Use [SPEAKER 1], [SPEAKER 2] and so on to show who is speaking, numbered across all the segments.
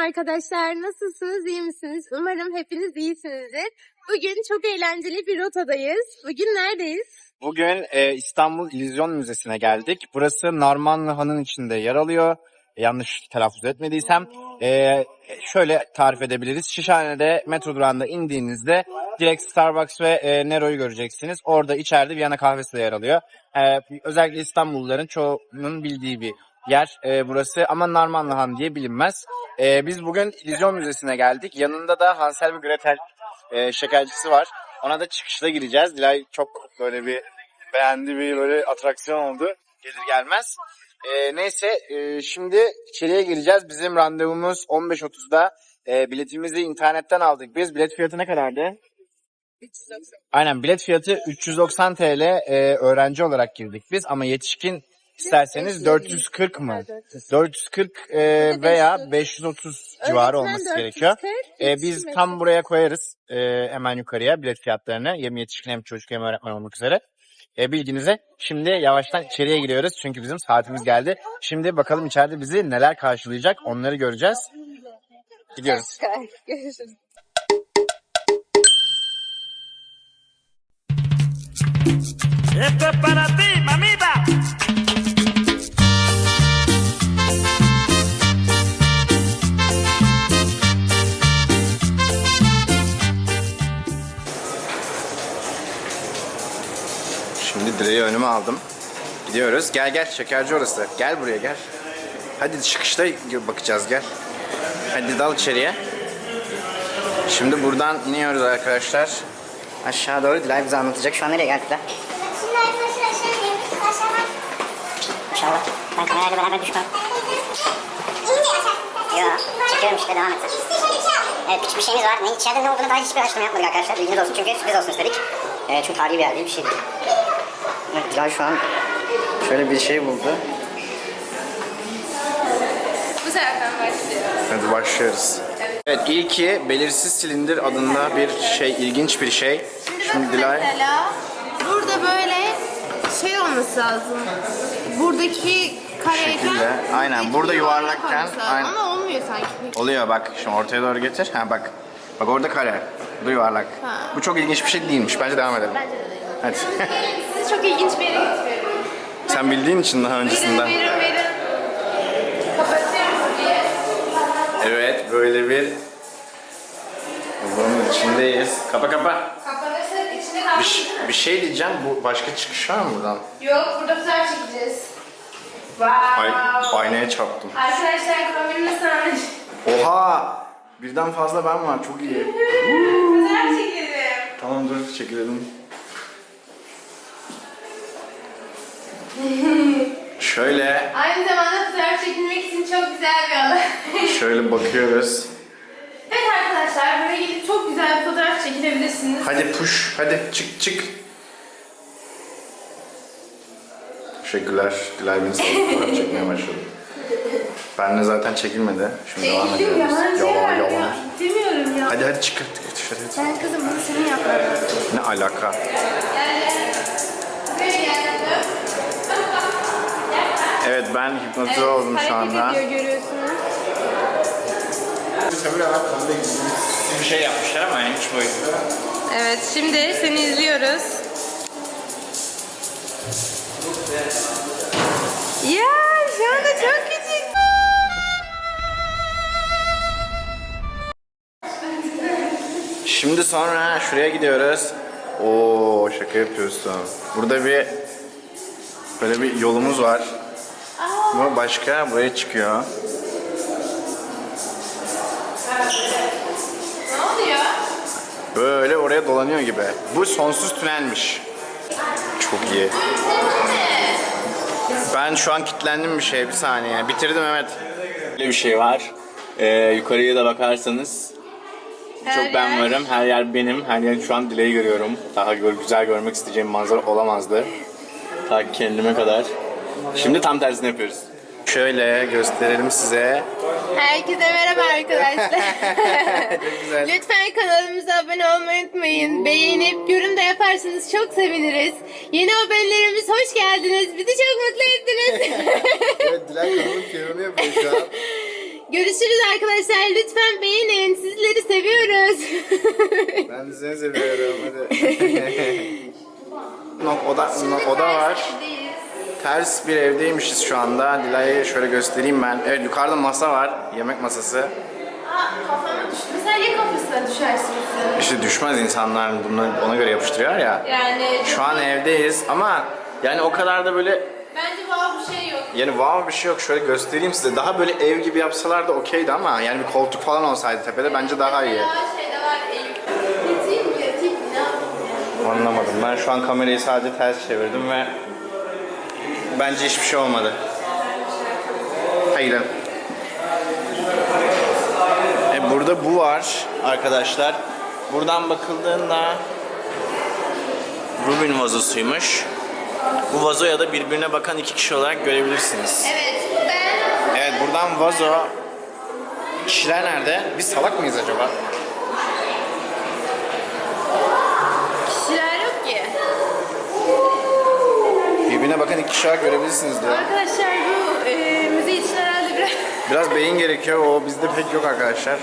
[SPEAKER 1] arkadaşlar. Nasılsınız? iyi misiniz? Umarım hepiniz iyisinizdir. Bugün çok eğlenceli bir rotadayız. Bugün neredeyiz?
[SPEAKER 2] Bugün e, İstanbul İllüzyon Müzesi'ne geldik. Burası Narmanlı Han'ın içinde yer alıyor. Yanlış telaffuz etmediysem. E, şöyle tarif edebiliriz. Şişhane'de metro durağında indiğinizde direkt Starbucks ve e, Nero'yu göreceksiniz. Orada içeride Viyana kahvesi de yer alıyor. E, özellikle İstanbulluların çoğunun bildiği bir yer e, burası ama Narmanlı Han diye bilinmez. E, biz bugün İllüzyon Müzesi'ne geldik. Yanında da Hansel ve Gretel e, şekercisi var. Ona da çıkışta gireceğiz. Dilay çok böyle bir beğendi bir böyle atraksiyon oldu. Gelir gelmez. E, neyse e, şimdi içeriye gireceğiz. Bizim randevumuz 15.30'da. E, biletimizi internetten aldık. Biz bilet fiyatı ne kadardı? Aynen bilet fiyatı 390 TL e, öğrenci olarak girdik biz ama yetişkin isterseniz 440 mı? 440 e, veya 530 civarı olması
[SPEAKER 1] 440,
[SPEAKER 2] gerekiyor. E, biz tam buraya koyarız e, hemen yukarıya bilet fiyatlarını. Hem yetişkin hem çocuk hem öğretmen olmak üzere. E, bilginize. Şimdi yavaştan içeriye giriyoruz çünkü bizim saatimiz geldi. Şimdi bakalım içeride bizi neler karşılayacak onları göreceğiz. Gidiyoruz.
[SPEAKER 1] Görüşürüz.
[SPEAKER 3] Esto es para ti,
[SPEAKER 2] önüme aldım. Gidiyoruz. Gel gel şekerci orası. Gel buraya gel. Hadi çıkışta bakacağız gel. Hadi dal içeriye. Şimdi buradan iniyoruz arkadaşlar. Aşağı doğru Dilay bize anlatacak. Şu an nereye geldik lan?
[SPEAKER 4] Şimdi arkadaşlar
[SPEAKER 5] İnşallah. Ben kamerayla beraber düşmem.
[SPEAKER 4] ince aşağı.
[SPEAKER 5] Yo, çekiyorum işte devam et. Evet küçük bir şeyimiz var. Ne içeride ne olduğunu daha hiçbir araştırma yapmadık arkadaşlar. Bilginiz olsun çünkü sürpriz olsun istedik. Ee, çünkü tarihi bir yer değil bir şey değil. Dilay şu an
[SPEAKER 2] Şöyle bir şey buldu.
[SPEAKER 1] Bu taraftan başlıyor.
[SPEAKER 2] Hadi başlıyoruz. Evet ilki belirsiz silindir adında bir şey ilginç bir şey. Şimdi Dilay
[SPEAKER 1] Mesela burada böyle şey olması lazım. Buradaki kareyken
[SPEAKER 2] Şekilde, aynen.
[SPEAKER 1] buradaki
[SPEAKER 2] Burada
[SPEAKER 1] yuvarlak
[SPEAKER 2] yuvarlakken,
[SPEAKER 1] olması lazım.
[SPEAKER 2] aynen.
[SPEAKER 1] Ama olmuyor sanki.
[SPEAKER 2] oluyor bak şimdi ortaya doğru getir. Ha bak. Bak orada kare. Bu yuvarlak.
[SPEAKER 1] Ha.
[SPEAKER 2] Bu çok ilginç bir şey değilmiş. Bence devam edelim.
[SPEAKER 1] Bence de değil.
[SPEAKER 2] Hadi.
[SPEAKER 1] Çok ilginç bir yere getiriyorum.
[SPEAKER 2] Sen bildiğin için daha
[SPEAKER 1] Verin,
[SPEAKER 2] öncesinden.
[SPEAKER 1] verin, verin. Kapatıyoruz diye.
[SPEAKER 2] Evet böyle bir bunun içindeyiz. Kapa kapa.
[SPEAKER 1] Kapanırsa içinde
[SPEAKER 2] Bir,
[SPEAKER 1] kalsın.
[SPEAKER 2] ş- bir şey diyeceğim. Bu başka çıkış var mı buradan?
[SPEAKER 1] Yok, burada fotoğraf çekeceğiz. Wow.
[SPEAKER 2] Ay, aynaya çarptım.
[SPEAKER 1] Arkadaşlar kombin nasıl anlaşılıyor?
[SPEAKER 2] Oha! Birden fazla ben var. Çok iyi.
[SPEAKER 1] Fotoğraf çekelim.
[SPEAKER 2] Tamam dur çekilelim. Şöyle,
[SPEAKER 1] Aynı zamanda fotoğraf çekilmek için çok güzel bir alan.
[SPEAKER 2] şöyle bakıyoruz.
[SPEAKER 1] evet arkadaşlar, böyle gidip çok güzel bir fotoğraf çekilebilirsiniz.
[SPEAKER 2] Hadi push, hadi çık çık. Teşekkürler. Dilay beni fotoğraf çekmeye başladı. Benle zaten çekilmedi. Şimdi devam ediyoruz. Yalan yalan.
[SPEAKER 1] ya. Demiyorum ya.
[SPEAKER 2] Hadi hadi çık hadi dışarı.
[SPEAKER 1] Ben kızım bunu senin yapman lazım.
[SPEAKER 2] Ne alaka?
[SPEAKER 1] Böyle
[SPEAKER 2] Evet ben hipnotize oldum şu anda.
[SPEAKER 1] Hareket ediyor görüyorsunuz.
[SPEAKER 2] Bir şey yapmışlar ama yani üç boyutlu.
[SPEAKER 1] Evet, şimdi seni izliyoruz. Ya şu anda çok küçük.
[SPEAKER 2] Şimdi sonra şuraya gidiyoruz. Oo şaka yapıyorsun. Burada bir böyle bir yolumuz var. Bu başka buraya çıkıyor.
[SPEAKER 1] Ne oluyor?
[SPEAKER 2] Böyle oraya dolanıyor gibi. Bu sonsuz tünelmiş. Çok iyi. Ben şu an kilitlendim bir şey bir saniye. Bitirdim evet.
[SPEAKER 6] Böyle bir şey var. Ee, yukarıya da bakarsanız çok ben varım. Her yer benim. Her yer şu an dileği görüyorum. Daha gör- güzel görmek isteyeceğim manzara olamazdı. Ta kendime kadar. Şimdi tam tersini yapıyoruz.
[SPEAKER 2] Şöyle gösterelim size.
[SPEAKER 1] Herkese merhaba arkadaşlar.
[SPEAKER 2] güzel.
[SPEAKER 1] Lütfen kanalımıza abone olmayı unutmayın. Beğenip yorum da yaparsanız çok seviniriz. Yeni abonelerimiz hoş geldiniz. Bizi çok mutlu ettiniz.
[SPEAKER 2] evet Dilay kanalın piyano yapıyor şu an.
[SPEAKER 1] Görüşürüz arkadaşlar. Lütfen beğenin. Sizleri seviyoruz.
[SPEAKER 2] Ben de seni seviyorum. Hadi. Nok oda, oda var. Ters bir evdeymişiz şu anda. Dilay'ı şöyle göstereyim ben. Evet yukarıda masa var. Yemek masası.
[SPEAKER 1] Aa, kafama düştü. Mesela ya kafasına düşersin.
[SPEAKER 2] İşte düşmez insanlar bunu ona göre yapıştırıyor ya.
[SPEAKER 1] Yani
[SPEAKER 2] Şu an evdeyiz ama yani o kadar da böyle
[SPEAKER 1] bence wow bir şey yok.
[SPEAKER 2] yani wow bir şey yok. Şöyle göstereyim size. Daha böyle ev gibi yapsalar da okeydi ama yani bir koltuk falan olsaydı tepede bence daha iyi.
[SPEAKER 1] Daha şeyde var Eyüp. Yatayım mı yatayım mı ne yapayım?
[SPEAKER 2] Anlamadım. Ben şu an kamerayı sadece ters çevirdim ve bence hiçbir şey olmadı. Hayır. E burada bu var arkadaşlar. Buradan bakıldığında Rubin vazosuymuş. Bu vazoya da birbirine bakan iki kişi olarak görebilirsiniz.
[SPEAKER 1] Evet ben
[SPEAKER 2] Evet buradan vazo. Kişiler nerede? Biz salak mıyız acaba?
[SPEAKER 1] kişiler yok ki.
[SPEAKER 2] Birbirine bakan iki kişi olarak görebilirsiniz diyor.
[SPEAKER 1] Arkadaşlar bu e, müze için herhalde biraz...
[SPEAKER 2] Biraz beyin gerekiyor. O bizde pek yok arkadaşlar.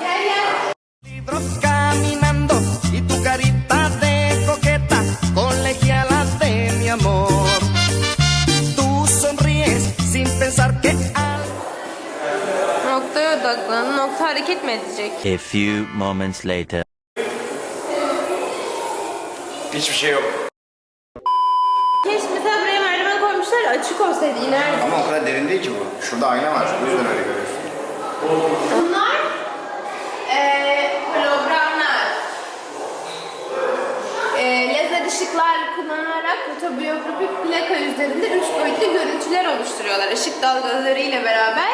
[SPEAKER 1] Gel gel.
[SPEAKER 3] De de
[SPEAKER 1] Noktaya odaklan. Nokta hareket mi edecek?
[SPEAKER 7] A few moments later.
[SPEAKER 2] Hiçbir şey yok.
[SPEAKER 1] Keşke koymuşlar açık olsaydı inerdik.
[SPEAKER 2] Ama o kadar derin değil ki bu. Şurada ayna var. O yüzden öyle görüyorsun.
[SPEAKER 1] Bunlar eee hologramlar. Eee lazer ışıklar kullanılarak fotobiyografik plaka üzerinde üç boyutlu görüntüler oluşturuyorlar. Işık dalgaları ile beraber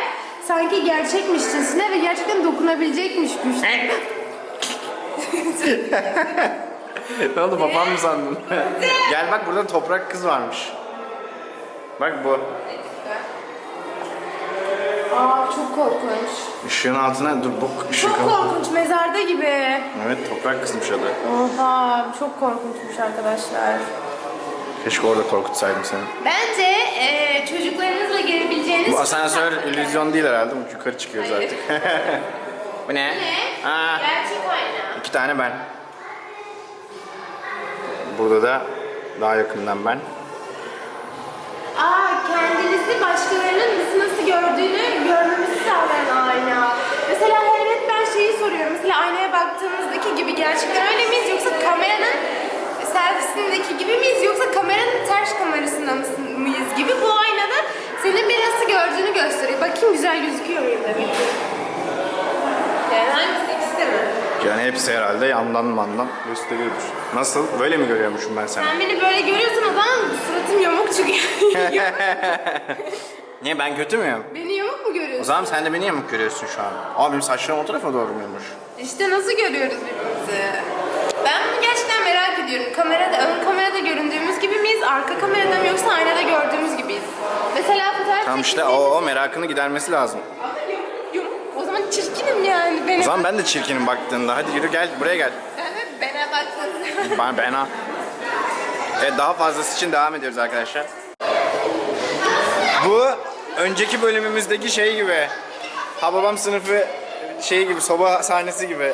[SPEAKER 1] sanki gerçekmişçesine ve gerçekten dokunabilecekmiş güçte.
[SPEAKER 2] ne oldu babam mı sandın? Gel bak burada toprak kız varmış. Bak bu.
[SPEAKER 1] Aa çok korkunç.
[SPEAKER 2] Işığın altına dur bu ışık
[SPEAKER 1] Çok korkunç mezarda gibi.
[SPEAKER 2] Evet toprak kızmış adı.
[SPEAKER 1] Oha çok korkunçmuş arkadaşlar.
[SPEAKER 2] Keşke orada korkutsaydım seni.
[SPEAKER 1] Bence eee çocuklarınızla gelebileceğiniz...
[SPEAKER 2] Bu asansör illüzyon değil herhalde. Bu yukarı çıkıyoruz artık. bu ne?
[SPEAKER 1] Ne?
[SPEAKER 2] Aa,
[SPEAKER 1] Gerçek ayna.
[SPEAKER 2] iki tane ben. Burada da daha yakından ben.
[SPEAKER 1] Aa kendinizi başkalarının bizi nasıl gördüğünü görmemizi sağlayan ayna. Mesela hep ben şeyi soruyorum. Mesela aynaya baktığımızdaki gibi gerçekten öyle miyiz yoksa kameranın selfiesindeki gibi miyiz yoksa kameranın ters kamerasında mıyız gibi bu aynada senin bir nasıl gördüğünü gösteriyor. Bakayım güzel gözüküyor muyum demek ki. Yani hangisi ikisi?
[SPEAKER 2] Yani hepsi herhalde yandan mandan gösteriyordur. Nasıl? Böyle mi görüyormuşum ben seni?
[SPEAKER 1] Sen beni böyle görüyorsun o zaman suratım yamuk çıkıyor.
[SPEAKER 2] Niye ben kötü müyüm?
[SPEAKER 1] beni yamuk mu
[SPEAKER 2] O
[SPEAKER 1] görüyorsun?
[SPEAKER 2] zaman sen de beni yamuk görüyorsun şu an. Aa benim saçlarım o tarafa doğru muymuş?
[SPEAKER 1] İşte nasıl görüyoruz birbirimizi? Ben bunu gerçekten merak ediyorum. Kamerada, ön kamerada göründüğümüz gibi miyiz? Arka kamerada mı yoksa aynada gördüğümüz gibiyiz? Mesela fotoğraf
[SPEAKER 2] Tamam işte o, o merakını gidermesi lazım.
[SPEAKER 1] Ama yok, yok. O zaman Benim.
[SPEAKER 2] O zaman ben de çirkinim baktığında. Hadi yürü gel buraya gel.
[SPEAKER 1] De bana baktın.
[SPEAKER 2] Ben, ben ha. Evet daha fazlası için devam ediyoruz arkadaşlar. Bu önceki bölümümüzdeki şey gibi. Ha babam sınıfı şey gibi soba sahnesi gibi.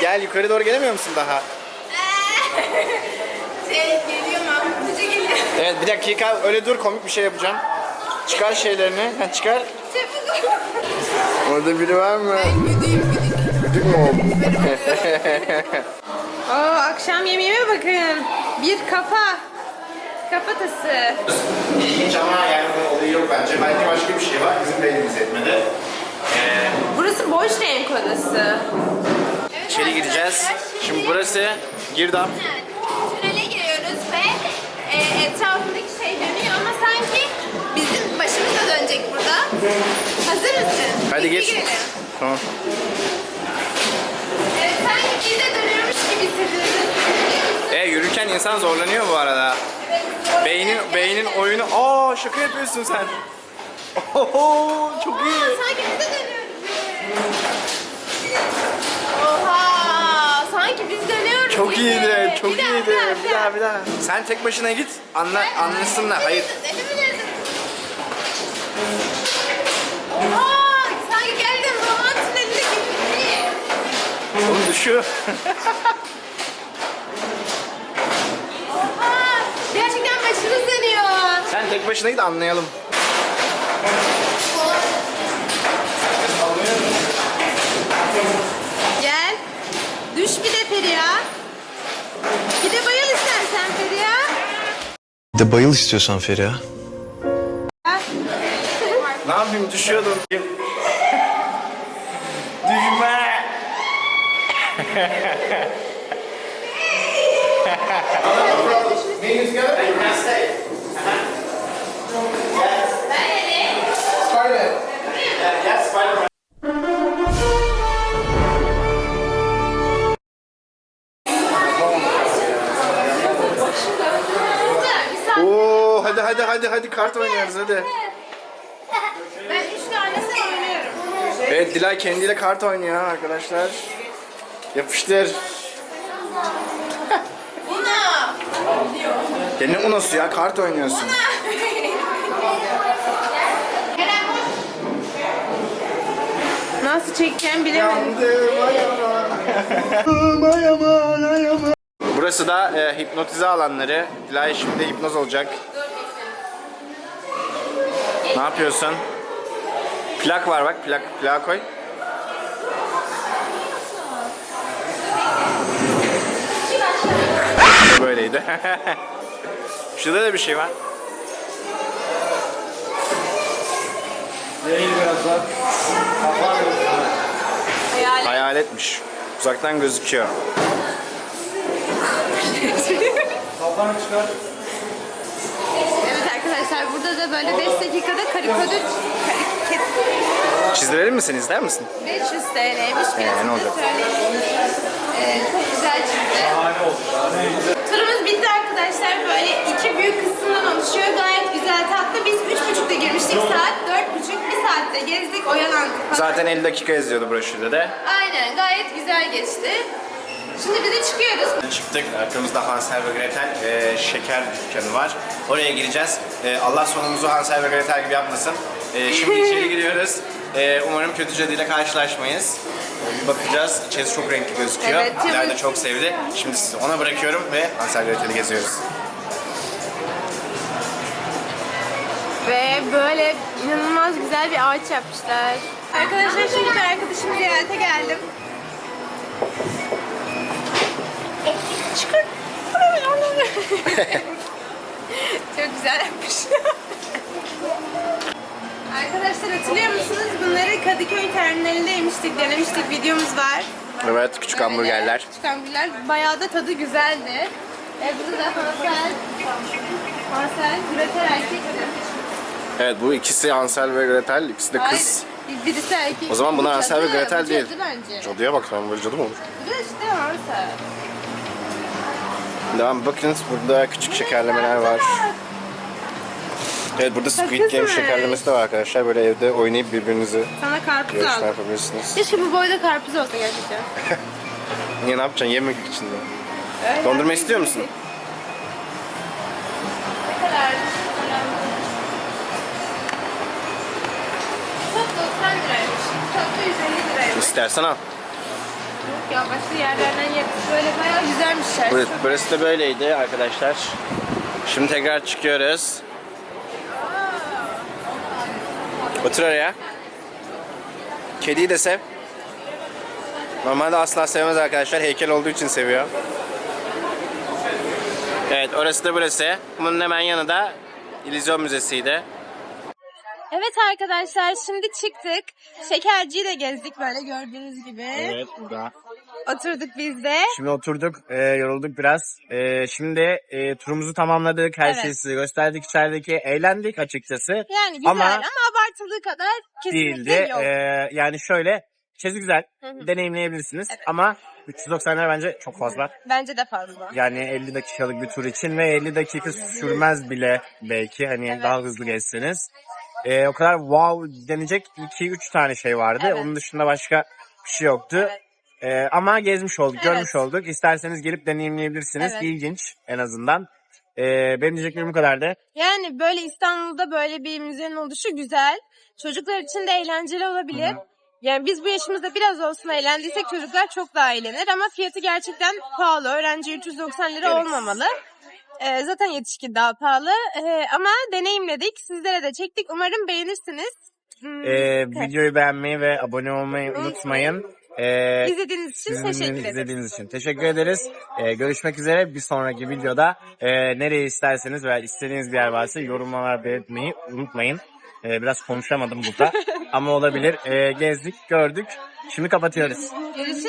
[SPEAKER 2] Gel yukarı doğru gelemiyor musun daha?
[SPEAKER 1] şey geliyor Mahmut Hoca geliyor.
[SPEAKER 2] Evet bir dakika öyle dur komik bir şey yapacağım. Çıkar şeylerini. Ha, çıkar.
[SPEAKER 1] Çabuk.
[SPEAKER 2] Orada biri var mı?
[SPEAKER 1] Güdüğüm güdük.
[SPEAKER 2] Güdük mü?
[SPEAKER 1] Oo, akşam yemeğime bakın. Bir kafa. Kafatası.
[SPEAKER 2] İlginç ama yani bunun olayı yok bence. Belki başka bir şey var. Bizim de elimiz etmedi. Ee,
[SPEAKER 1] Burası boş renk odası.
[SPEAKER 2] içeri gireceğiz. Şimdi burası girdap.
[SPEAKER 1] Tünele giriyoruz ve e, etrafındaki şey dönüyor ama sanki bizim başımız da dönecek burada. Hazır mısın?
[SPEAKER 2] Hadi geç. Tamam.
[SPEAKER 1] Evet, sanki biz de dönüyormuş gibi hissediyoruz.
[SPEAKER 2] E yürürken insan zorlanıyor bu arada. Beynin beynin oyunu. Aa şaka yapıyorsun sen. Oho çok iyi.
[SPEAKER 1] Sanki biz de dönüyoruz. Oha! Sanki biz dönüyoruz.
[SPEAKER 2] Çok
[SPEAKER 1] gibi.
[SPEAKER 2] iyiydi, çok
[SPEAKER 1] Bir daha,
[SPEAKER 2] iyiydi. Bir daha, bir daha. Sen tek başına git, anla, anlasınlar. Hayır.
[SPEAKER 1] Aa, sen
[SPEAKER 2] geldin
[SPEAKER 1] romantın elinde gitti. Oğlum düşüyor. Oha, gerçekten başınız dönüyor.
[SPEAKER 2] Sen tek başına git anlayalım.
[SPEAKER 1] Gel. Düş bir de Feriha. Bir de bayıl istersen Feriha.
[SPEAKER 8] Bir de bayıl istiyorsan Feriha.
[SPEAKER 2] Düşüyordum. Düşme. Oo hadi hadi hadi hadi kart oynuyoruz hadi.
[SPEAKER 1] Ben üç tanesini oynuyorum.
[SPEAKER 2] Evet Dilay kendiyle kart oynuyor arkadaşlar. Yapıştır.
[SPEAKER 1] Una.
[SPEAKER 2] Ya ne unosu ya kart oynuyorsun.
[SPEAKER 1] Nasıl çekeceğim bilemedim.
[SPEAKER 2] Burası da e, hipnotize alanları. Dilay şimdi hipnoz olacak. Ne yapıyorsun? Plak var bak plak plak koy. Böyleydi. Şurada da bir şey var.
[SPEAKER 1] Hayal.
[SPEAKER 2] Hayaletmiş. Uzaktan gözüküyor.
[SPEAKER 1] Evet arkadaşlar burada da böyle 5 dakikada karikatür
[SPEAKER 2] Çizdirelim mi seni izler misin?
[SPEAKER 1] 500 TL'ymiş.
[SPEAKER 2] Ee, ne olacak?
[SPEAKER 1] Ee, çok güzel çizdi. Turumuz bitti arkadaşlar. Böyle iki büyük kısımdan oluşuyor. Gayet güzel tatlı. Biz 3.30'da girmiştik saat. 4.30 bir saatte gezdik, oyalandık.
[SPEAKER 2] Zaten 50 dakika yazıyordu broşürde de.
[SPEAKER 1] Aynen gayet güzel geçti. Şimdi biz de çıkıyoruz.
[SPEAKER 2] Çıktık. Arkamızda Hansel ve Gretel e, şeker dükkanı var. Oraya gireceğiz. E, Allah sonumuzu Hansel ve Gretel gibi yapmasın. E, şimdi içeri giriyoruz. E, umarım kötü cadıyla karşılaşmayız. E, bir bakacağız. İçerisi çok renkli gözüküyor.
[SPEAKER 1] Evet,
[SPEAKER 2] da
[SPEAKER 1] evet.
[SPEAKER 2] çok sevdi. Şimdi sizi ona bırakıyorum ve Hansel Gretel'i geziyoruz.
[SPEAKER 1] Ve böyle inanılmaz güzel bir ağaç yapmışlar. Arkadaşlar şimdi bir arkadaşımı ziyarete geldim. Çıkır. Çok güzel yapmış. Arkadaşlar hatırlıyor musunuz? Bunları Kadıköy terminalinde yemiştik, denemiştik. Videomuz var.
[SPEAKER 2] Evet küçük
[SPEAKER 1] Böyle
[SPEAKER 2] hamburgerler.
[SPEAKER 1] Küçük hamburgerler. Bayağı da tadı güzeldi. E, burada da Hansel, Hansel, Gretel erkekti.
[SPEAKER 2] Evet bu ikisi Hansel ve Gretel, ikisi de kız.
[SPEAKER 1] Hayır, birisi erkek.
[SPEAKER 2] O zaman bunlar
[SPEAKER 1] Bu
[SPEAKER 2] Hansel ve
[SPEAKER 1] cadı,
[SPEAKER 2] Gretel
[SPEAKER 1] bu
[SPEAKER 2] değil.
[SPEAKER 1] Cadı bence.
[SPEAKER 2] Cadıya bak lan böyle cadı mı olur?
[SPEAKER 1] Bu da işte Hansel.
[SPEAKER 2] Devam bakın burada küçük şekerlemeler var. Evet burada Squid Game şekerlemesi de var arkadaşlar. Böyle evde oynayıp birbirinizi
[SPEAKER 1] Sana karpuz
[SPEAKER 2] yarışma
[SPEAKER 1] aldım.
[SPEAKER 2] yapabilirsiniz.
[SPEAKER 1] Keşke bu boyda karpuz olsa gerçekten.
[SPEAKER 2] Niye ne yapacaksın? Yemek için de.
[SPEAKER 1] Öyle
[SPEAKER 2] Dondurma istiyor musun?
[SPEAKER 1] Ne kadar? Top 90 liraymış. Da 150 liraymış.
[SPEAKER 2] İstersen al.
[SPEAKER 1] Ya başka yerlerden yeriz. Böyle bayağı güzelmişler.
[SPEAKER 2] Evet, burası da böyleydi arkadaşlar. Şimdi tekrar çıkıyoruz. Otur oraya. Kediyi de sev. Normalde asla sevmez arkadaşlar. Heykel olduğu için seviyor. Evet orası da burası. Bunun hemen yanı da İllüzyon Müzesi'ydi.
[SPEAKER 1] Evet arkadaşlar şimdi çıktık. Şekerciyi de gezdik böyle gördüğünüz gibi.
[SPEAKER 2] burada.
[SPEAKER 1] Oturduk biz de.
[SPEAKER 2] Şimdi oturduk, e, yorulduk biraz. E, şimdi e, turumuzu tamamladık, her
[SPEAKER 1] Evet.
[SPEAKER 2] şeyi size gösterdik içerideki. Eğlendik açıkçası.
[SPEAKER 1] Yani güzel
[SPEAKER 2] Ama-
[SPEAKER 1] ama, abartıldığı kadar kesinlikle
[SPEAKER 2] Değildi.
[SPEAKER 1] yok.
[SPEAKER 2] E, yani şöyle, içerisi güzel,
[SPEAKER 1] Hı hı.
[SPEAKER 2] deneyimleyebilirsiniz.
[SPEAKER 1] Evet.
[SPEAKER 2] Ama 390 lira bence çok fazla.
[SPEAKER 1] Bence de fazla.
[SPEAKER 2] Yani 50 dakikalık bir tur için ve 50 dakika sürmez bile belki hani
[SPEAKER 1] Evet.
[SPEAKER 2] daha hızlı geçseniz. E, o kadar wow denecek 2-3 tane şey vardı.
[SPEAKER 1] Evet.
[SPEAKER 2] Onun dışında başka bir şey yoktu.
[SPEAKER 1] Evet.
[SPEAKER 2] Ee, ama gezmiş olduk,
[SPEAKER 1] Evet.
[SPEAKER 2] görmüş olduk. İsterseniz gelip deneyimleyebilirsiniz.
[SPEAKER 1] Evet.
[SPEAKER 2] İlginç en azından. Ee, benim diyeceklerim bu kadardı.
[SPEAKER 1] Yani böyle İstanbul'da böyle bir müzenin oluşu güzel. Çocuklar için de eğlenceli olabilir. Yani biz bu yaşımızda biraz olsun eğlendiysek çocuklar çok daha eğlenir ama fiyatı gerçekten pahalı. Öğrenci 390 lira olmamalı. Ee, zaten yetişkin daha pahalı Ee, ama deneyimledik. Sizlere de çektik. Umarım beğenirsiniz. Hmm,
[SPEAKER 2] Ee, videoyu beğenmeyi ve abone olmayı unutmayın. Ee,
[SPEAKER 1] İzlediğiniz için teşekkür ederiz.
[SPEAKER 2] izlediğiniz için teşekkür ederiz. Ee, görüşmek üzere. Bir sonraki videoda e, nereye isterseniz veya istediğiniz bir yer varsa yorumlar belirtmeyi unutmayın. Ee, biraz konuşamadım burada ama olabilir. Ee, gezdik, gördük. Şimdi kapatıyoruz.
[SPEAKER 1] Görüşürüz.